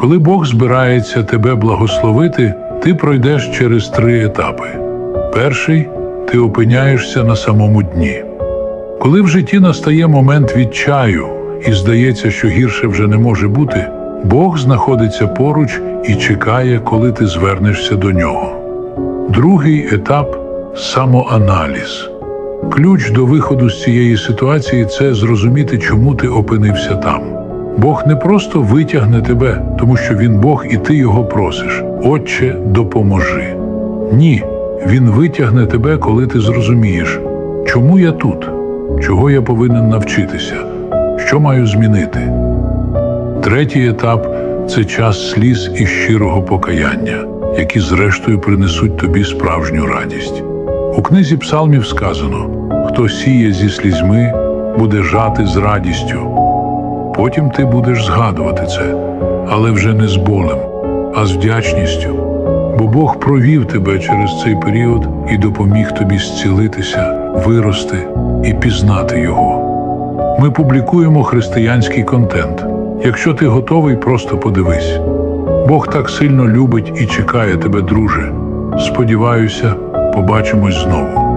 Коли Бог збирається тебе благословити, ти пройдеш через три етапи. Перший ти опиняєшся на самому дні. Коли в житті настає момент відчаю і здається, що гірше вже не може бути, Бог знаходиться поруч і чекає, коли ти звернешся до нього. Другий етап самоаналіз. Ключ до виходу з цієї ситуації це зрозуміти, чому ти опинився там. Бог не просто витягне тебе, тому що він Бог, і ти його просиш. Отче, допоможи. Ні, він витягне тебе, коли ти зрозумієш, чому я тут, чого я повинен навчитися, що маю змінити. Третій етап це час сліз і щирого покаяння, які зрештою принесуть тобі справжню радість. У книзі Псалмів сказано: хто сіє зі слізьми, буде жати з радістю. Потім ти будеш згадувати це, але вже не з болем, а з вдячністю. Бо Бог провів тебе через цей період і допоміг тобі зцілитися, вирости і пізнати Його. Ми публікуємо християнський контент. Якщо ти готовий, просто подивись. Бог так сильно любить і чекає тебе, друже. Сподіваюся, побачимось знову.